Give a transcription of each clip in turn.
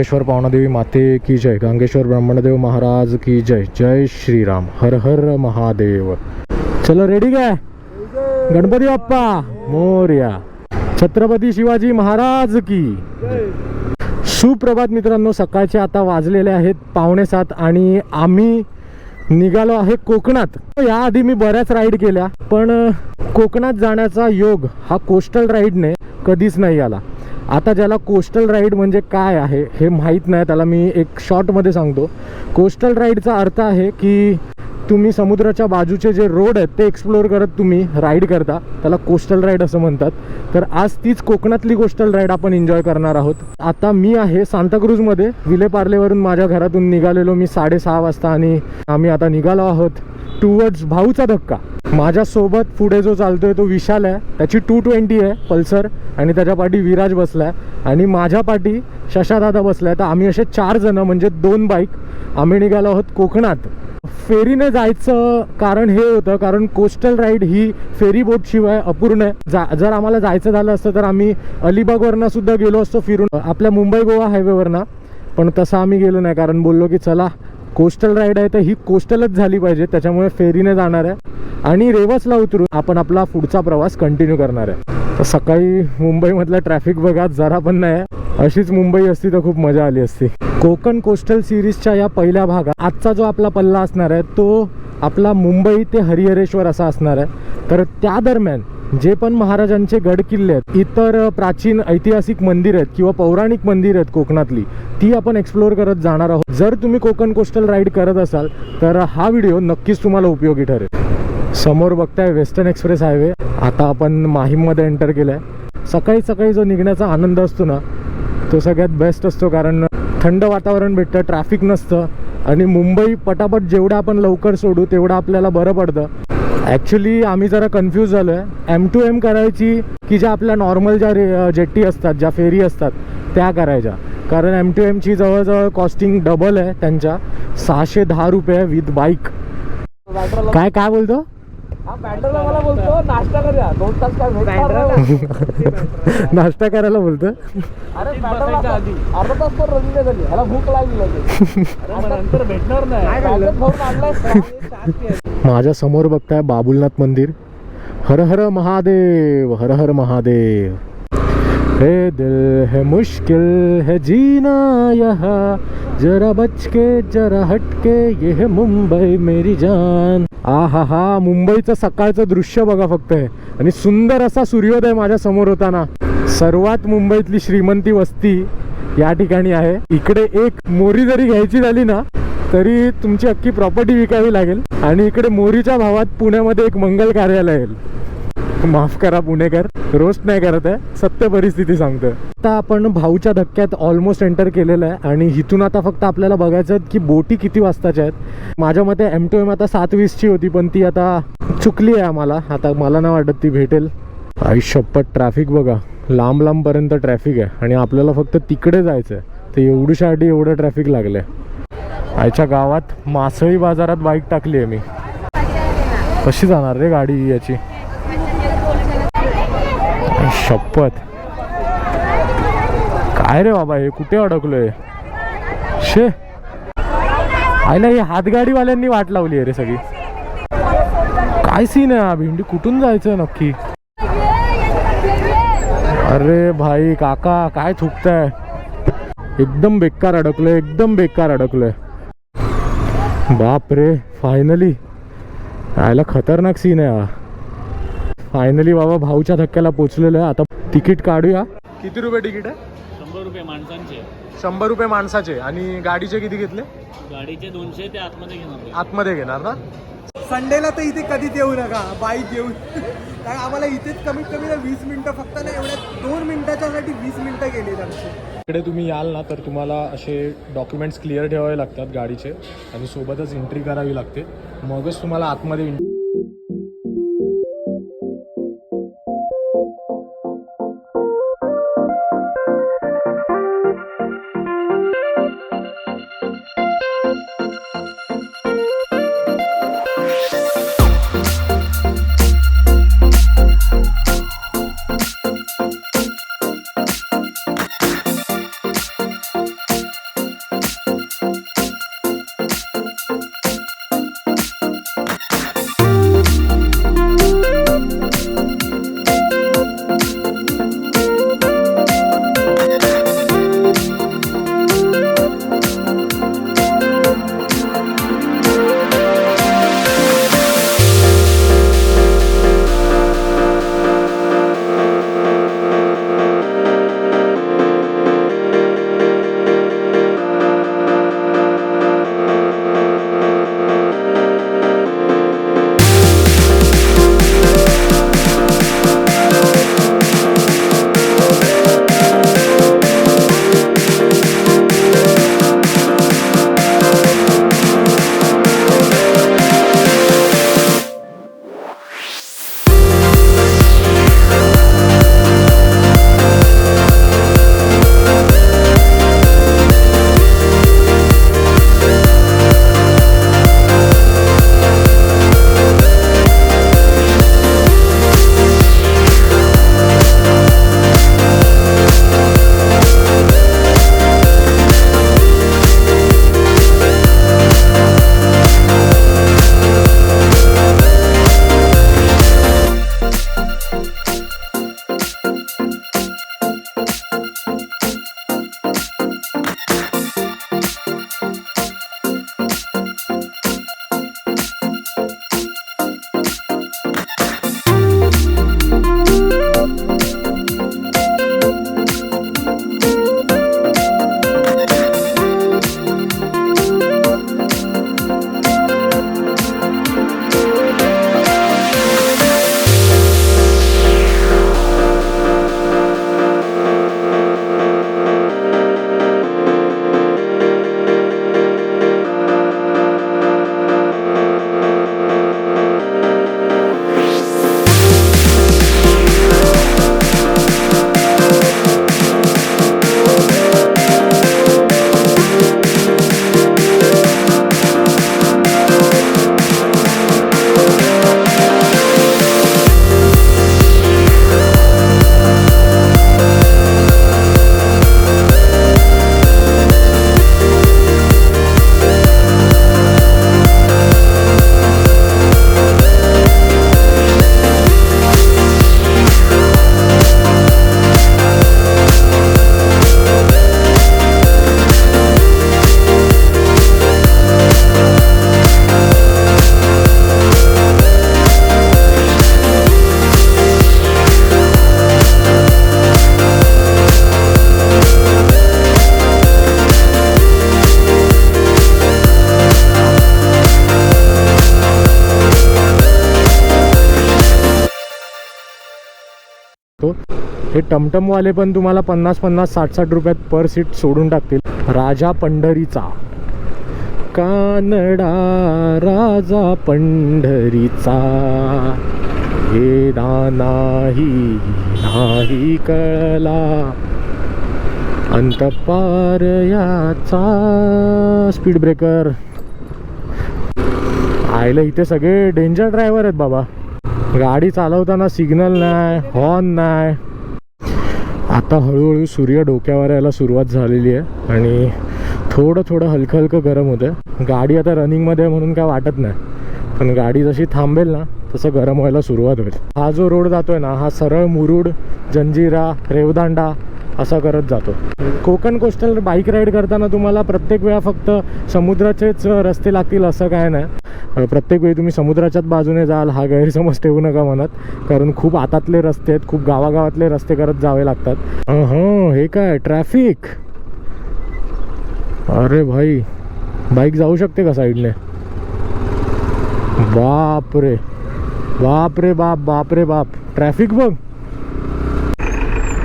गंगेश्वर पावनादेवी माते की जय. गंगेश्वर ब्रह्मणदेव महाराज की जय. जय श्रीराम. हर हर महादेव. चलो रेडी काय गणपती बाप्पा मोर्या. छत्रपती शिवाजी महाराज की. सुप्रभात मित्रांनो सकाळचे आता वाजलेले आहेत पावणे सात आणि आम्ही निघालो आहे कोकणात. याआधी मी बऱ्याच राईड केल्या पण कोकणात जाण्याचा योग हा कोस्टल राईडने कधीच नाही आला. आता ज्याला कोस्टल राईड म्हणजे काय आहे हे माहीत नाही त्याला मी एक शॉर्टमध्ये सांगतो. कोस्टल राईडचा अर्थ आहे की तुम्ही समुद्राच्या बाजूचे जे रोड आहेत ते एक्सप्लोअर करत तुम्ही राईड करता. त्याला कोस्टल राईड असं म्हणतात. तर आज तीच कोकणातली कोस्टल राईड आपण एन्जॉय करणार आहोत. आता मी आहे सांताक्रूजमध्ये विलेपार्लेवरून माझ्या घरातून निघालेलो मी साडेसहा वाजता आणि आम्ही आता निघालो आहोत टुवर्ड्स भाऊचा धक्का. माझ्यासोबत पुढे जो चालतोय तो विशाल आहे. त्याची टू ट्वेंटी आहे पल्सर आणि त्याच्या पाठी विराज बसलाय. आणि माझ्या पाठी शशादादा बसलाय. तर आम्ही असे चार जण म्हणजे दोन बाईक आम्ही निघालो आहोत कोकणात. फेरीने जायचं कारण हे होतं कारण कोस्टल राईड ही फेरी बोट शिवाय अपूर्ण आहे. जा जर आम्हाला जायचं झालं असतं तर आम्ही अलिबागवरनं सुद्धा गेलो असतो फिरून. आपल्या मुंबई गोवा हायवेवरनं पण तसं आम्ही गेलो नाही कारण बोललो की चला कोस्टल राईड आहे तर ही कोस्टलच झाली पाहिजे त्याच्यामुळे फेरीने जाणार आहे. आणि रेवसला उतरून आपण आपला पुढचा प्रवास कंटिन्यू करणार आहे. तर सकाळी मुंबईमधला ट्रॅफिक बघा जरा पण नाही. अशीच मुंबई असती तर खूप मजा आली असती. कोकण कोस्टल सिरीजच्या या पहिल्या भागात आजचा जो आपला पल्ला असणार आहे तो आपला मुंबई ते हरिहरेश्वर असा असणार आहे. तर त्या दरम्यान जे पण महाराजांचे गड किल्ले आहेत इतर प्राचीन ऐतिहासिक मंदिर आहेत किंवा पौराणिक मंदिर आहेत कोकणातली ती आपण एक्सप्लोअर करत जाणार आहोत. जर तुम्ही कोकण कोस्टल राईड करत असाल तर हा व्हिडिओ नक्कीच तुम्हाला उपयोगी ठरेल. समोर बघताय वेस्टर्न एक्सप्रेस हायवे आता आपण माहीममध्ये एंटर केलं आहे सकाळी सकाळी जो निघण्याचा आनंद असतो ना तो सगळ्यात बेस्ट असतो कारण थंड वातावरण भेटतं ट्रॅफिक नसतं आणि मुंबई पटापट जेवढं आपण लवकर सोडू तेवढं आपल्याला बरं पडतं. ॲक्च्युली आम्ही जरा कन्फ्यूज झालो आहे एम टू एम करायची की ज्या आपल्या नॉर्मल ज्या रे जेट्टी असतात ज्या फेरी असतात त्या करायच्या. कारण एम टू एमची जवळजवळ कॉस्टिंग डबल आहे त्यांच्या. सहाशे दहा रुपये विथ बाईक काय काय बोलतो? मला बोलतो नाश्ता करूया. दोन तास काय भेटणार नाही. नाश्ता करायला बोलतो? अरे अर्धा तास पण झाली ह्याला भूक लागली नंतर भेटणार नाही. माझ्यासमोर बघताय बाबुलनाथ मंदिर. हर हर महादेव हर हर महादेव. हे दिल है मुश्किल है जीना यहाँ। जरा बच के जरा हटके ये है मुंबई मेरी जान। आ हा हा मुंबईचं सकाळचं दृश्य बघा फक्त आणि सुंदर असा सूर्योदय माझ्यासमोर होता सर्वात मुंबईतली श्रीमंती वस्ती या ठिकाणी आहे. इकडे एक मोरी जरी घ्यायची झाली ना तरी तुमची अख्खी प्रॉपर्टी विकावी लागेल. आणि इकडे मोरीच्या भावात पुण्यामध्ये एक मंगल कार्यालय येईल माफ करा पुणेकर. रोस्ट नाही करत आहे सत्य परिस्थिती सांगतोय. आता आपण भाऊच्या धक्क्यात ऑलमोस्ट एंटर केलेलं आहे आणि इथून आता फक्त आपल्याला बघायचं की बोटी किती वाजताच्या आहेत. माझ्या मते एम टू एम आता सात वीसची होती पण ती आता चुकली आहे आम्हाला. आता मला नाही वाटत ती भेटेल. आयुष्यपट ट्रॅफिक बघा. लांब लांबपर्यंत ट्रॅफिक आहे आणि आपल्याला फक्त तिकडे जायचं आहे तर एवढ्यासाठी एवढं ट्रॅफिक लागलं आहे आईच्या गावात मासळी बाजारात बाईक टाकली आहे मी. कशी जाणार रे गाडी याची? शपथ. काय रे बाबा हे कुठे अडकलोय? शे. आयला ही हातगाडीवाल्यांनी वाट लावली आहे रे सगळी. काय सीन आहे हा? भेंडी कुठून जायचं नक्की? अरे भाई काका काय थुकताय? एकदम बेकार अडकलोय एकदम बेकार अडकलोय. बाप रे फायनली आयला खतरनाक सीन आहे हा. फायनली बाबा भाऊच्या धक्क्याला पोचलेलो आहे. आता तिकीट काढूया. किती रुपये तिकीट आहे? शंभर रुपये माणसांचे. शंभर रुपये माणसाचे. आणि गाडीचे किती घेतले? गाडीचे दोनशे ते आतमध्ये घेणार आतमध्ये घेणार ना? संडेला तर इथे कधीच येऊ नका. बाईक घेऊन. कारण आम्हाला इथेच कमीत कमी ना वीस मिनिटं फक्त ना एवढ्या दोन मिनिटाच्यासाठी वीस मिनिटं गेली आमची. इकडे तुम्ही याल ना तर तुम्हाला असे डॉक्युमेंट्स क्लिअर ठेवावे लागतात गाडीचे. आणि सोबतच एंट्री करावी लागते. मगच तुम्हाला आतमध्ये इन- हे टमटमवाले पण तुम्हाला पन्नास पन्नास साठ साठ रुपयात पर सीट सोडून टाकतील. राजा पंढरीचा. कानडा राजा पंढरीचा. हे नाही नाही कळला. अंतपार याचा स्पीड ब्रेकर आयला इथे सगळे डेंजर ड्रायव्हर आहेत बाबा. गाडी चालवताना सिग्नल नाही हॉर्न नाही. आता हळूहळू सूर्य डोक्यावर यायला सुरुवात झालेली आहे आणि थोडं थोडं हलकं हलकं गरम होतं गाडी आता रनिंगमध्ये म्हणून काय वाटत नाही. पण गाडी जशी थांबेल ना तसं गरम व्हायला सुरुवात होईल. हा जो रोड जातोय ना हा सरळ मुरुड जंजिरा रेवदांडा असा करत जातो. कोकण कोस्टल बाईक राईड करताना तुम्हाला प्रत्येक वेळा फक्त समुद्राचेच रस्ते लागतील असं काय नाही. प्रत्येक वेळी तुम्ही समुद्राच्याच बाजूने जाल हा गैरसमज ठेवू नका म्हणत. कारण खूप आतातले रस्ते आहेत खूप गावागावातले रस्ते करत जावे लागतात. हं हे काय? ट्रॅफिक? अरे भाई बाईक जाऊ शकते का साईडने? बाप रे बाप रे बाप बाप रे बाप. ट्रॅफिक बघ.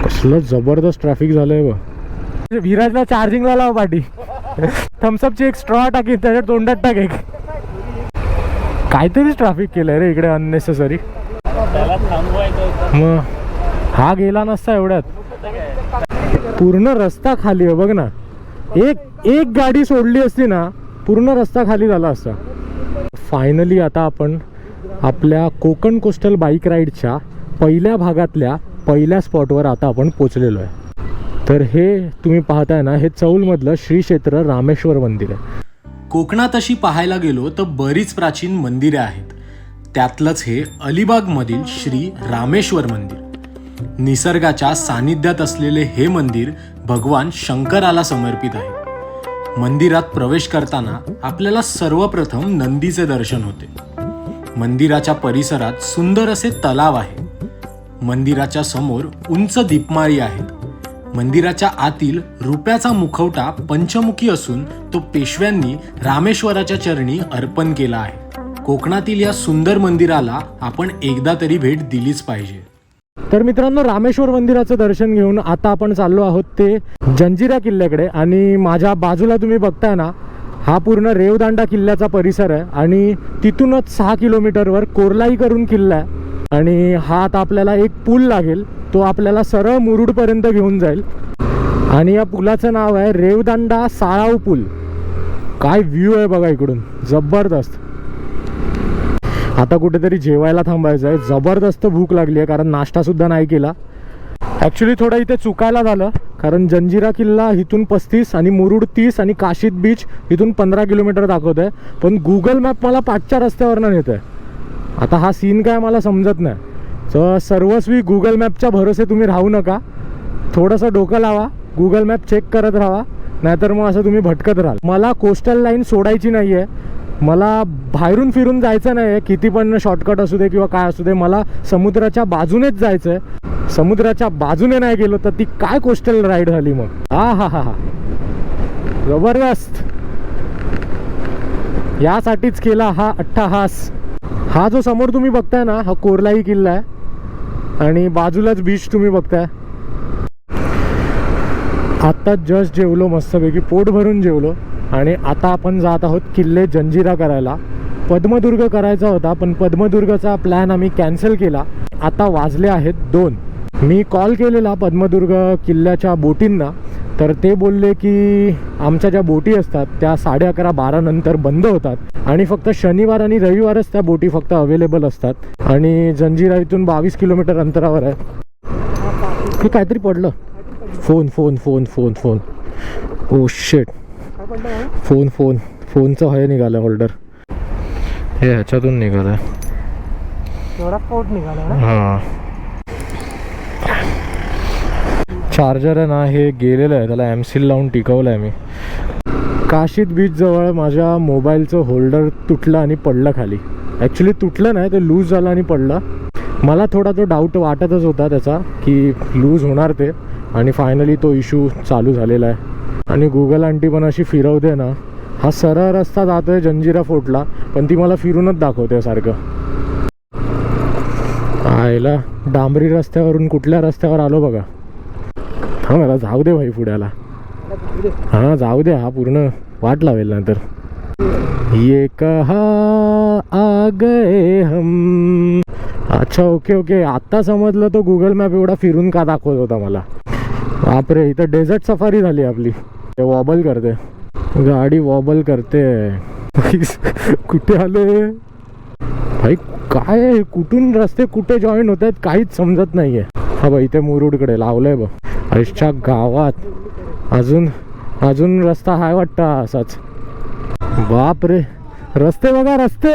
कसलं जबरदस्त ट्रॅफिक झालंय बघ. विराजला चार्जिंगला लाव पाठी थम्सअपची एक स्ट्रॉ टाकी त्याच्या तोंडात टाक एक. काहीतरीच ट्रॅफिक केलंय रे इकडे अननेसेसरी मग हा गेला नसता एवढ्यात. पूर्ण रस्ता खाली आहे बघ ना. एक एक गाडी सोडली असती ना पूर्ण रस्ता खाली झाला असता. फायनली आता आपण आपल्या कोकण कोस्टल बाईक राईडच्या पहिल्या भागातल्या पहिल्या स्पॉटवर आता आपण पोचलेलो आहे. तर हे तुम्ही पाहताय ना हे चौलमधलं श्री क्षेत्र रामेश्वर मंदिर आहे. कोकणात अशी पाहायला गेलो तर बरीच प्राचीन मंदिरे आहेत. त्यातलंच हे अलिबागमधील श्री रामेश्वर मंदिर. निसर्गाच्या सानिध्यात असलेले हे मंदिर भगवान शंकराला समर्पित आहे. मंदिरात प्रवेश करताना आपल्याला सर्वप्रथम नंदीचे दर्शन होते. मंदिराच्या परिसरात सुंदर असे तलाव आहे मंदिराच्या समोर उंच दीपमाळी आहेत मंदिराच्या आतील रुपयाचा मुखवटा पंचमुखी असून तो पेशव्यांनी रामेश्वराच्या चरणी अर्पण केला आहे. कोकणातील या सुंदर मंदिराला आपण एकदा तरी भेट दिलीच पाहिजे. तर मित्रांनो रामेश्वर मंदिराचं दर्शन घेऊन आता आपण चाललो आहोत ते जंजिरा किल्ल्याकडे. आणि माझ्या बाजूला तुम्ही बघताय ना हा पूर्ण रेवदांडा किल्ल्याचा परिसर आहे. आणि तिथूनच सहा किलोमीटरवर कोरलाई करून किल्ला आहे. आणि हा आता आपल्याला एक पूल लागेल. तो आपल्याला सरळ मुरुडपर्यंत घेऊन जाईल. आणि या पुलाचं नाव आहे रेवदांडा साळाव पूल. काय व्ह्यू आहे बघा इकडून. जबरदस्त. आता कुठेतरी जेवायला थांबायचं आहे. जबरदस्त भूक लागली आहे कारण नाश्ता सुद्धा नाही केला. ॲक्च्युली थोडं इथे चुकायला झालं कारण जंजिरा किल्ला इथून पस्तीस आणि मुरुड तीस आणि काशीद बीच इथून पंधरा किलोमीटर दाखवत आहे पण गुगल मॅप मला पाचच्या रस्त्यावरनं नेत आहे आता हा सीन काय मला समजत नाही. तर सर्वस्वी गुगल मॅपच्या भरोसे तुम्ही राहू नका. थोडंसं डोकं लावा. गुगल मॅप चेक करत राहा. नाहीतर मग असं तुम्ही भटकत राहाल. मला कोस्टल लाईन सोडायची नाही आहे मला बाहेरून फिरून जायचं नाही आहे किती पण शॉर्टकट असू दे किंवा काय असू दे मला समुद्राच्या बाजूनेच जायचं आहे समुद्राच्या बाजूने नाही गेलो तर ती काय कोस्टल राईड झाली मग? हा हा हा हा. जबरदस्त. यासाठीच केला हा अठ्ठाहास हा जो समोर तुम्ही बघताय ना हा कोरलाही किल्ला आहे. आणि बाजूलाच बीच तुम्ही बघताय. आत्ताच जस्ट जेवलो मस्तपैकी पोट भरून जेवलो. आणि आता आपण जात आहोत किल्ले जंजिरा करायला. पद्मदुर्ग करायचा होता पण पद्मदुर्गचा प्लॅन आम्ही कॅन्सल केला. आता वाजले आहेत दोन. मी कॉल केलेला पद्मदुर्ग किल्ल्याच्या बोटींना. तर ते बोलले की आमच्या ज्या बोटी असतात त्या साडे अकरा बारा नंतर बंद होतात. आणि फक्त शनिवार आणि रविवारच त्या बोटी फक्त अवेलेबल असतात. आणि जंजिरा इथून बावीस किलोमीटर अंतरावर आहे. हे काहीतरी पडलं. Phone phone phone phone phone. Oh shit phone phone. फोनचं हे निघालं होल्डर हे ह्याच्यातून निघालं हां. चार्जर आहे ना हे गेलेलं आहे. त्याला एमसील लावून टिकवलं आहे मी. काशीद बीचजवळ माझ्या मोबाईलचं होल्डर तुटलं आणि पडलं खाली. ॲक्च्युली तुटलं नाही ते लूज झालं आणि पडलं. मला थोडा तो डाऊट वाटतच होता त्याचा की लूज होणार ते. आणि फायनली तो इशू चालू झालेला आहे. आणि गुगल आंटी पण अशी फिरवते ना हा सरळ रस्ता जातो आहे जंजिरा फोर्टला पण ती मला फिरूनच दाखवते सारखं. आयला डांबरी रस्त्यावरून कुठल्या रस्त्यावर आलो बघा. हा मला जाऊ दे भाई पुढ्याला. हा जाऊ दे हा पूर्ण वाट लावेल नंतर ये कहा आ गए हम? अच्छा ओके ओके. आत्ता समजलं तो गुगल मॅप एवढा फिरून का दाखवत होता मला. बापरे इथं डेझर्ट सफारी झाली आपली. ते वॉबल करते. गाडी वॉबल करते. कुठे आले? भाई काय कुठून रस्ते कुठे जॉईन होत आहेत काहीच समजत नाहीये. हा बा इथे मुरुडकडे लावलंय बघ. आयुष्या गावात अजून अजून रस्ता हाय वाटतं असाच. बाप रे रस्ते बघा रस्ते!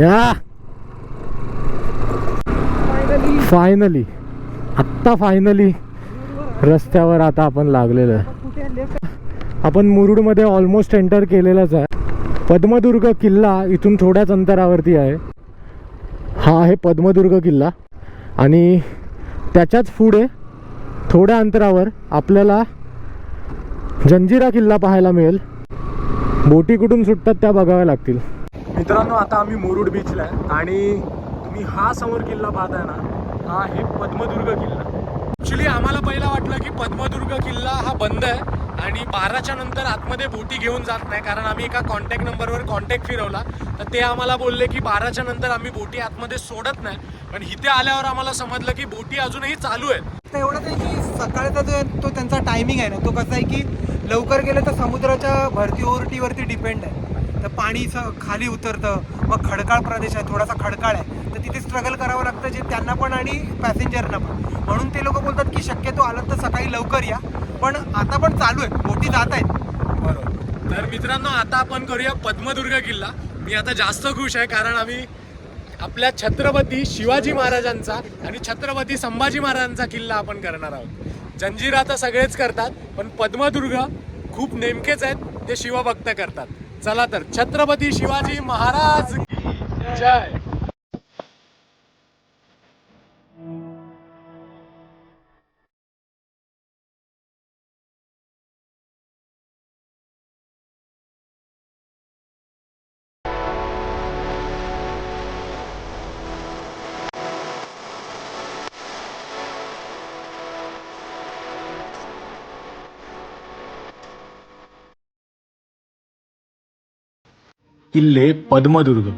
या! फायनली आत्ता फायनली रस्त्यावर आता आपण लागलेलं आहे. आपण मुरुडमध्ये ऑलमोस्ट एंटर केलेलंच आहे. पद्मदुर्ग किल्ला इथून थोड्याच अंतरावरती आहे. हा आहे पद्मदुर्ग किल्ला. आणि त्याच्याच पुढे थोड्या अंतरावर आपल्याला जंजिरा किल्ला पाहायला मिळेल. बोटी कुठून सुटतात त्या बघाव्या लागतील. मित्रांनो आता आम्ही मुरुड बीचला आहे. आणि तुम्ही हा समोर किल्ला पाहताय ना हा आहे पद्मदुर्ग किल्ला. ॲक्च्युली आम्हाला पहिला वाटलं की पद्मदुर्ग किल्ला हा बंद आहे आणि बाराच्या नंतर आतमध्ये बोटी घेऊन जात नाही कारण आम्ही एका कॉन्टॅक्ट नंबरवर कॉन्टॅक्ट फिरवला. तर ते आम्हाला बोलले की बाराच्या नंतर आम्ही बोटी आतमध्ये सोडत नाही. पण इथे आल्यावर आम्हाला समजलं की बोटी अजूनही चालू आहेत. तर एवढंच आहे की सकाळचा जो तो त्यांचा टायमिंग आहे ना. तो कसा आहे की लवकर गेलं तर समुद्राच्या भरती ओरटीवरती डिपेंड आहे. तर पाणीचं खाली उतरतं. मग खडकाळ प्रदेश आहे थोडासा खडकाळ आहे. तर तिथे स्ट्रगल करावं लागतं जे त्यांना पण आणि पॅसेंजरना पण. म्हणून ते लोक बोलतात की शक्यतो आलं तर सकाळी लवकर या. पण आता पण चालू आहे बोटी जात आहेत. बरोबर. तर मित्रांनो आता आपण करूया पद्मदुर्ग किल्ला. मी आता जास्त खुश आहे कारण आम्ही आपल्या छत्रपती शिवाजी महाराजांचा आणि छत्रपती संभाजी महाराजांचा किल्ला आपण करणार आहोत. जंजिरा तर सगळेच करतात पण पद्मदुर्ग खूप नेमकेच आहेत ते शिवभक्त करतात. चला तर छत्रपती शिवाजी महाराज जय. किल्ले पद्मदुर्ग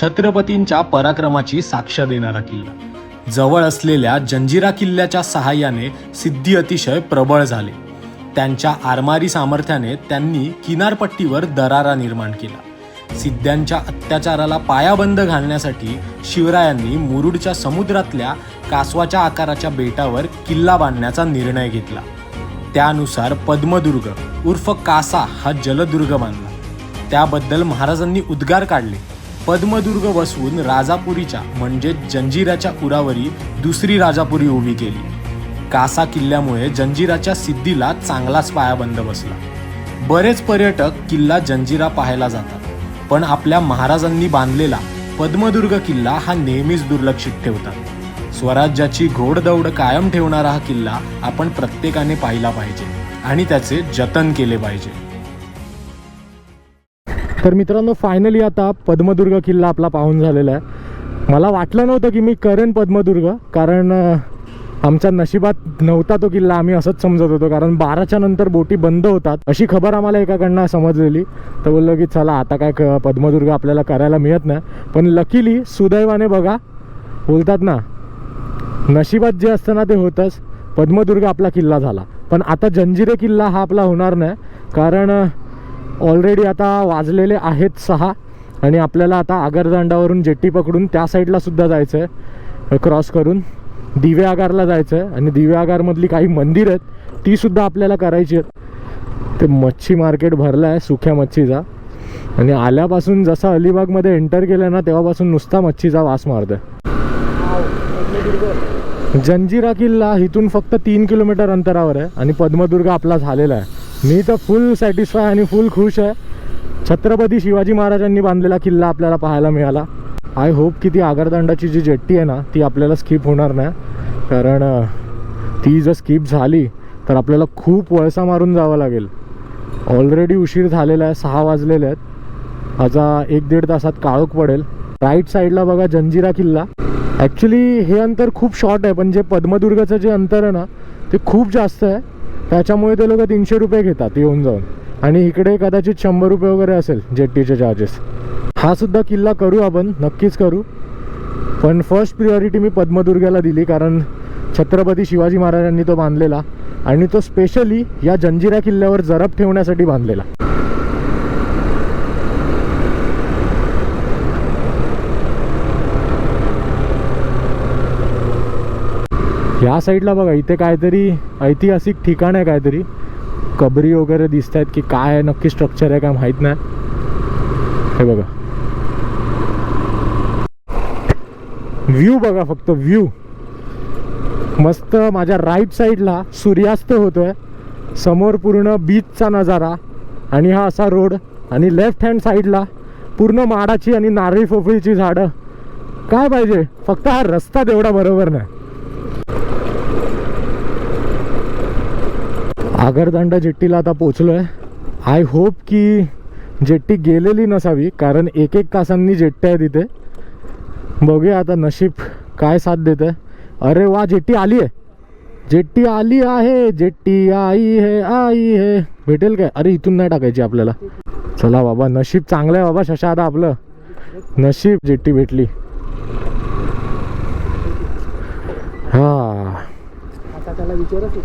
छत्रपतींच्या पराक्रमाची साक्ष देणारा किल्ला. जवळ असलेल्या जंजिरा किल्ल्याच्या सहाय्याने सिद्धी अतिशय प्रबळ झाले. त्यांच्या आरमारी सामर्थ्याने त्यांनी किनारपट्टीवर दरारा निर्माण केला. सिद्ध्यांच्या अत्याचाराला पायाबंद घालण्यासाठी शिवरायांनी मुरुडच्या समुद्रातल्या कासवाच्या आकाराच्या बेटावर किल्ला बांधण्याचा निर्णय घेतला. त्यानुसार पद्मदुर्ग उर्फ कासा हा जलदुर्ग बांधला. त्याबद्दल महाराजांनी उद्गार काढले. पद्मदुर्ग बसवून राजापुरीच्या म्हणजे जंजिराच्या उरावरी दुसरी राजापुरी उभी केली. कासा किल्ल्यामुळे जंजिराच्या सिद्धीला चांगलाच पायाबंद बसला. बरेच पर्यटक किल्ला जंजिरा पाहायला जातात पण आपल्या महाराजांनी बांधलेला पद्मदुर्ग किल्ला हा नेहमीच दुर्लक्षित ठेवतात. स्वराज्याची घोडदौड कायम ठेवणारा हा किल्ला आपण प्रत्येकाने पाहिला पाहिजे आणि त्याचे जतन केले पाहिजे. तर मित्रांनो फायनली आता पद्मदुर्ग किल्ला आपला पाहून झालेला आहे. मला वाटलं नव्हतं की मी करेन पद्मदुर्ग कारण आमच्या नशिबात नव्हता तो किल्ला आम्ही असंच समजत होतो कारण बाराच्या नंतर बोटी बंद होतात. अशी खबर आम्हाला एकाकडनं समजलेली. तर बोललो की चला आता काय क- पद्मदुर्ग आपल्याला करायला मिळत नाही. पण लकीली सुदैवाने बघा बोलतात ना नशिबात जे असतं ना ते होतंच. पद्मदुर्ग आपला किल्ला झाला. पण आता जंजिरे किल्ला हा आपला होणार नाही कारण ऑलरेडी आता वाजलेले आहेत सहा आणि आपल्याला आता आगरदांडावरून जेट्टी पकडून त्या साईडला सुद्धा जायचं आहे क्रॉस करून दिवे आगारला जायचं आहे आणि दिवे आगारमधली काही मंदिर आहेत ती सुद्धा आपल्याला करायची आहेत. ते मच्छी मार्केट भरलं आहे सुक्या मच्छीचा. आणि आल्यापासून जसं अलिबागमध्ये एंटर केलं ना तेव्हापासून नुसता मच्छीचा वास मारतोय. जंजिरा किल्ला इथून फक्त तीन किलोमीटर अंतरावर आहे आणि पद्मदुर्ग आपला झालेला आहे. मी तर फुल सॅटिस्फाय आणि फुल खुश आहे. छत्रपती शिवाजी महाराजांनी बांधलेला किल्ला आपल्याला पाहायला मिळाला. आय होप की ती आगरदंडाची जी जेट्टी आहे ना ती आपल्याला स्किप होणार नाही. कारण ती जर स्किप झाली तर आपल्याला खूप वळसा मारून जावं लागेल. ऑलरेडी उशीर झालेला आहे सहा वाजलेले आहेत. आता एक दीड तासात काळोख पडेल. राईट साईडला बघा जंजिरा किल्ला. ॲक्च्युली हे अंतर खूप शॉर्ट आहे पण जे पद्मदुर्गाचं जे अंतर आहे ना ते खूप जास्त आहे. त्याच्यामुळे ते लोक तीनशे रुपये घेतात येऊन जाऊन. आणि इकडे कदाचित शंभर रुपये वगैरे असेल जेट्टीचे चार्जेस हा सुद्धा किल्ला करू आपण नक्कीच करू. पण फर्स्ट प्रियॉरिटी मी पद्मदुर्गाला दिली कारण छत्रपती शिवाजी महाराजांनी तो बांधलेला आणि तो स्पेशली या जंजिरा किल्ल्यावर जरब ठेवण्यासाठी बांधलेला. ह्या साईडला बघा इथे काहीतरी ऐतिहासिक ठिकाण आहे काहीतरी. कबरी वगैरे दिसत आहेत की काय नक्की स्ट्रक्चर आहे काय माहीत नाही. हे बघा. व्ह्यू बघा फक्त व्ह्यू मस्त माझ्या राईट साईडला सूर्यास्त होतोय. समोर पूर्ण बीचचा नजारा आणि हा असा रोड आणि लेफ्ट हँड साईडला पूर्ण माडाची आणि नारळी फोफळीची झाडं. काय पाहिजे? फक्त हा रस्ता तेवढा बरोबर नाही. आगरदांडा जेट्टीला आता पोचलो आहे आय होप की जेट्टी गेलेली नसावी कारण एक एक तासांनी जेट्टी आहे तिथे बघूया आता नशीब काय साथ देते अरे वा जेट्टी आली आहे. जेट्टी आली आहे जेट्टी आई हे आई हे. भेटेल काय? अरे इथून नाही टाकायची आपल्याला. चला बाबा नशीब चांगलं आहे बाबा शशा आता आपलं. नशीब जेट्टी भेटली. हा. त्याला विचारच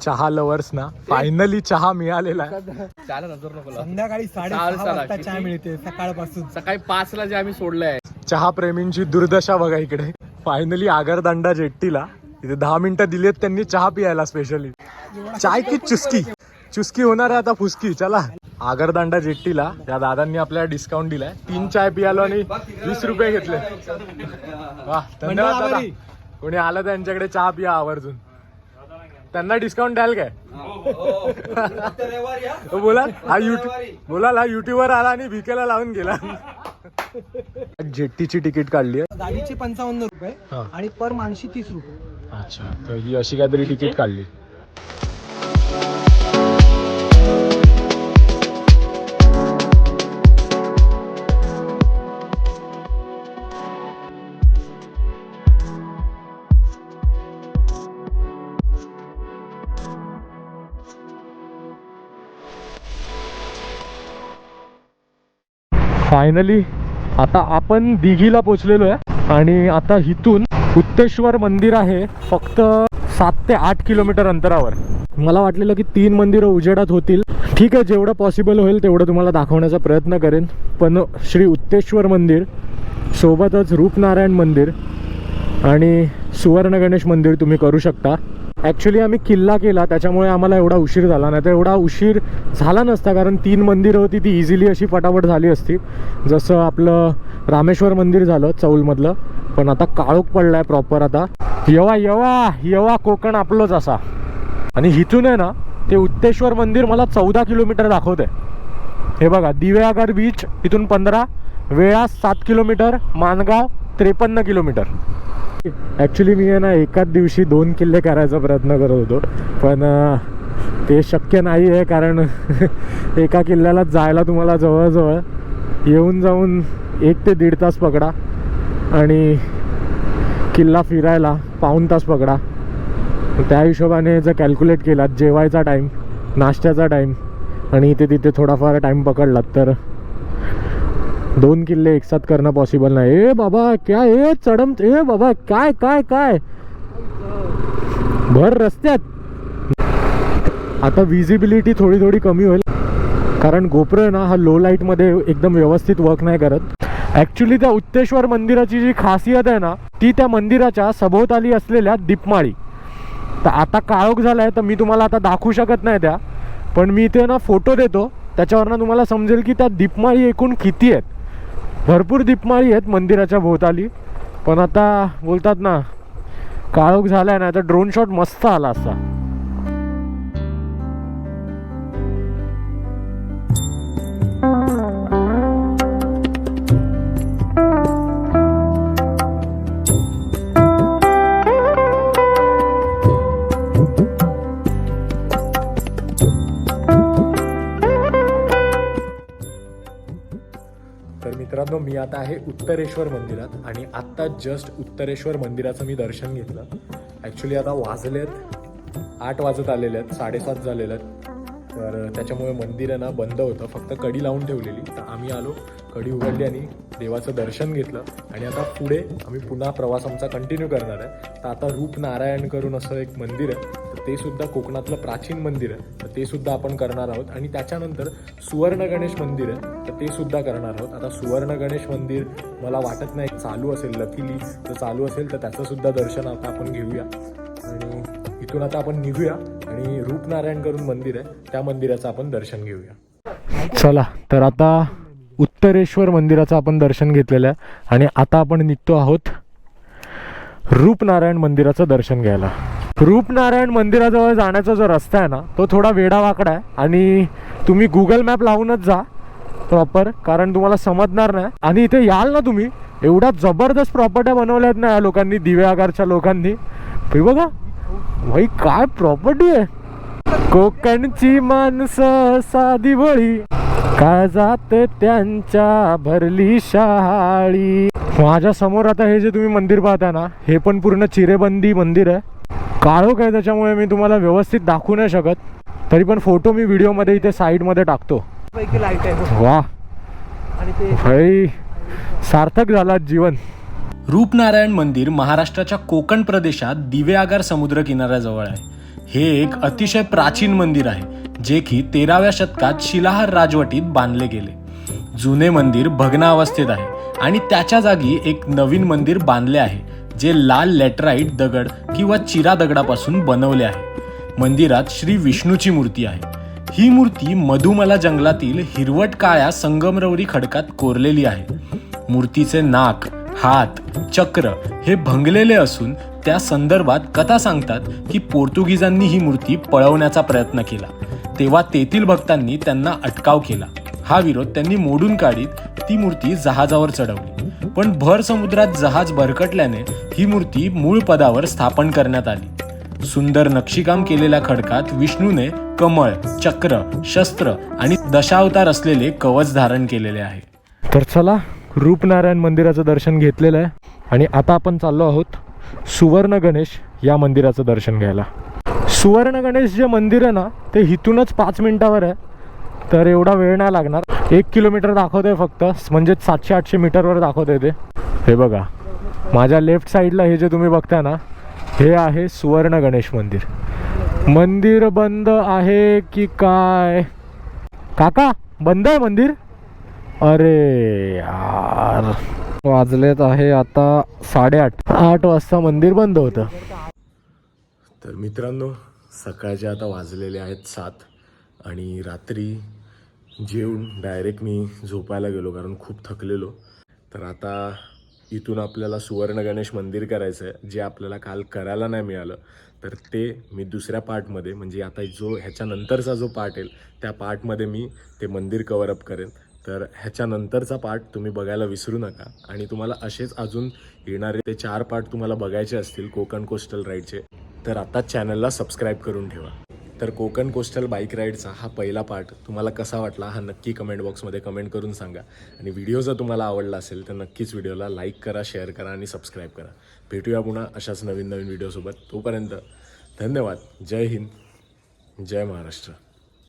चहा लवर्स ना. फायनली चहा मिळालेला आहे. संध्याकाळी साडेसहा. वाजता चहा? मिळते सकाळपासून. सकाळी पाच ला जे आम्ही सोडलंय. चहा प्रेमींची दुर्दशा बघा इकडे. फायनली आगरदांडा जेट्टीला. इथे दहा मिनिटं दिलीत त्यांनी चहा पियायला स्पेशली चाय की चुस्की? चुस्की होणार आहे आता फुसकी. चला. आगरदांडा जेट्टीला. या दादांनी आपल्याला डिस्काउंट दिलाय. तीन चाय पियालो आणि वीस रुपये घेतले. वा धन्यवाद दादा. कोणी आलं त्यांच्याकडे चहा पिया आवर्जून? त्यांना डिस्काउंट द्याल काय? तो बोला हा युट्यूब बोलाल हा युट्यूबवर आला आणि भिकेला लावून गेला. जेट्टीची तिकीट काढली आहे. गाडीचे पंचावन्न रुपये हा. आणि पर माणशी तीस रुपये. अच्छा तर ही अशी काहीतरी तिकीट काढली. फायनली आता आपण दिघीला पोचलेलो आहे. आणि आता इथून उत्तेश्वर मंदिर आहे फक्त सात ते आठ किलोमीटर अंतरावर. मला वाटलेलं की तीन मंदिरं उजेडात होतील. ठीक आहे जेवढं पॉसिबल होईल तेवढं तुम्हाला दाखवण्याचा प्रयत्न करेन. पण श्री उत्तेश्वर मंदिर सोबतच रूपनारायण मंदिर आणि सुवर्ण गणेश मंदिर तुम्ही करू शकता. ॲक्च्युली आम्ही किल्ला केला त्याच्यामुळे आम्हाला एवढा उशीर झाला नाही. तर एवढा उशीर झाला नसता कारण तीन मंदिरं होती ती इझिली अशी फटाफट झाली असती. जसं आपलं रामेश्वर मंदिर झालं चौलमधलं. पण आता काळोख पडला आहे प्रॉपर आता. येवा येवा येवा कोकण आपलंच असा. आणि इथून आहे ना ते उत्तेश्वर मंदिर मला चौदा किलोमीटर दाखवत आहे हे बघा दिवेआगर बीच इथून पंधरा वेळा सात किलोमीटर मानगाव त्रेपन्न किलोमीटर. ॲक्च्युली मी आहे ना एकाच दिवशी दोन किल्ले करायचा प्रयत्न करत होतो. पण ते शक्य नाही आहे कारण एका किल्ल्याला जायला तुम्हाला जवळजवळ येऊन जाऊन एक ते दीड तास पकडा आणि किल्ला फिरायला पाऊण तास पकडा. त्या हिशोबाने जर कॅल्क्युलेट केलात जेवायचा टाईम नाश्त्याचा टाईम आणि इथे तिथे थोडाफार टाईम पकडलात तर दोन किल्ले एकसाथ करणं पॉसिबल नाही. ए बाबा क्या ए चढम ए बाबा काय काय काय? भर रस्त्यात. आता विजिबिलिटी थोडी थोडी कमी होईल. कारण गोप्रो आहे ना हा लो लाईटमध्ये एकदम व्यवस्थित वर्क नाही करत. ॲक्च्युली त्या उत्तेश्वर मंदिराची जी खासियत आहे ना ती त्या मंदिराच्या सभोवताली असलेल्या दीपमाळी. तर आता काळोख झाला आहे तर मी तुम्हाला आता दाखवू शकत नाही त्या. पण मी इथे ना फोटो देतो. त्याच्यावरनं तुम्हाला समजेल की त्या दीपमाळी एकूण किती आहेत. भरपूर दीपमाळी आहेत मंदिराच्या भोवताली. पण आता बोलतात ना काळोख झाला आहे ना तर ड्रोन शॉट मस्त आला असता आता आहे उत्तरेश्वर मंदिरात आणि आत्ता जस्ट उत्तरेश्वर मंदिराचं मी दर्शन घेतलं. ॲक्च्युली आता वाजलेत आठ वाजत आलेले आहेत साडेसात झालेले आहेत. तर त्याच्यामुळे मंदिर ना बंद होतं फक्त कडी लावून ठेवलेली. तर आम्ही आलो कडी उघडली आणि देवाचं दर्शन घेतलं. आणि आता पुढे आम्ही पुन्हा प्रवास आमचा कंटिन्यू करणार आहे. तर आता रूपनारायण करून असं एक मंदिर आहे. ते सुद्धा कोकणातलं प्राचीन मंदिर आहे. तर ते सुद्धा आपण करणार आहोत. आणि त्याच्यानंतर सुवर्ण गणेश मंदिर आहे. तर ते सुद्धा करणार आहोत. आता सुवर्ण गणेश मंदिर मला वाटत नाही चालू असेल लकीली जर चालू असेल तर त्याचं सुद्धा दर्शन आता आपण घेऊया. आणि इथून आता आपण निघूया. आणि रूपनारायण करून मंदिर आहे. त्या मंदिराचं आपण दर्शन घेऊया. चला तर आता उत्तरेश्वर मंदिराचं आपण दर्शन घेतलेलं आहे. आणि आता आपण निघतो आहोत रूपनारायण मंदिराचं दर्शन घ्यायला. रूपनारायण मंदिराजवळ जाण्याचा जो रस्ता आहे ना तो थोडा वेडावाकडा आहे. आणि तुम्ही गुगल मॅप लावूनच जा. प्रॉपर कारण तुम्हाला समजणार नाही. आणि इथे याल ना तुम्ही एवढ्या जबरदस्त प्रॉपर्ट्या बनवल्यात ना या लोकांनी दिवे लोकांनी. हे बघा भाई काय प्रॉपर्टी आहे? कोकणची माणसं साधी वळी काय जात त्यांच्या भरली शहाळी माझ्यासमोर आता हे जे तुम्ही मंदिर पाहता ना हे पण पूर्ण चिरेबंदी मंदिर आहे. काळोख आहे त्याच्यामुळे मी तुम्हाला व्यवस्थित दाखवू नाही शकत. तरी पण फोटो मी व्हिडिओमध्ये इथे साईडमध्ये टाकतो. पैकी लाइट आहे वा. भाई सार्थक झाला जीवन. रूपनारायण मंदिर महाराष्ट्राच्या कोकण प्रदेशात दिवेआगार समुद्र किनाऱ्याजवळ आहे. हे एक अतिशय प्राचीन मंदिर आहे जे की तेराव्या शतकात शिलाहार राजवटीत बांधले गेले. जुने मंदिर भग्न अवस्थेत आहे आणि त्याच्या जागी एक नवीन मंदिर बांधले आहे. जे लाल लॅटराईट दगड किंवा चिरा दगडापासून बनवले आहे. मंदिरात श्री विष्णूची मूर्ती आहे. ही मूर्ती मधुमला जंगलातील हिरवट काळ्या संगमरवरी खडकात कोरलेली आहे. मूर्तीचे नाक हात चक्र हे भंगलेले असून त्या संदर्भात कथा सांगतात की पोर्तुगीजांनी ही मूर्ती पळवण्याचा प्रयत्न केला. तेव्हा तेथील भक्तांनी त्यांना अटकाव केला. हा विरोध त्यांनी मोडून काढीत ती मूर्ती जहाजावर चढवली. पण भर समुद्रात जहाज भरकटल्याने ही मूर्ती मूळ पदावर स्थापन करण्यात आली. सुंदर नक्षीकाम केलेल्या खडकात विष्णूने कमळ चक्र शस्त्र आणि दशावतार असलेले कवच धारण केलेले आहे. तर चला रूपनारायण मंदिराचं दर्शन घेतलेलं आहे आणि आता आपण चाललो आहोत सुवर्ण गणेश या मंदिराचं दर्शन घ्यायला. सुवर्ण गणेश जे मंदिर आहे ना ते इथूनच पाच मिनिटावर आहे. तर एवढा वेळ नाही लागणार. एक किलोमीटर दाखवतंय फक्त. म्हणजे सातशे आठशे मीटरवर दाखवतंय ते. हे बघा. माझ्या लेफ्ट साईडला हे जे तुम्ही बघताय ना हे आहे सुवर्ण गणेश मंदिर. मंदिर बंद आहे की काय? काका बंद आहे मंदिर? अरे यार. वाजलेत आहे आता साडेआठ. आठ वाजता मंदिर बंद होतं. तर मित्रांनो सकाळचे आता वाजलेले आहेत सात आणि रात्री जेवून डायरेक्ट मी झोपायला गेलो कारण खूप थकलेलो. तर आता इथून आपल्याला सुवर्ण गणेश मंदिर करायचं आहे जे आपल्याला काल करायला नाही मिळालं. तर ते मी दुसऱ्या पार्टमध्ये म्हणजे आता जो ह्याच्यानंतरचा जो पार्ट येईल त्या पार्टमध्ये मी ते मंदिर कवरअप करेन. तर ह्याच्यानंतरचा पार्ट तुम्ही बघायला विसरू नका. आणि तुम्हाला असेच अजून येणारे ते चार पार्ट तुम्हाला बघायचे असतील कोकण कोस्टल राईडचे तर आता चॅनलला सबस्क्राईब करून ठेवा. तर कोकण कोस्टल बाईक राईडचा हा पहिला पार्ट तुम्हाला कसा वाटला हा नक्की कमेंट बॉक्समध्ये कमेंट करून सांगा. आणि व्हिडिओ जर तुम्हाला आवडला असेल तर नक्कीच व्हिडिओला लाईक करा शेअर करा आणि सबस्क्राईब करा. भेटूया पुन्हा अशाच नवीन नवीन व्हिडिओसोबत तोपर्यंत धन्यवाद. जय हिंद. जय महाराष्ट्र.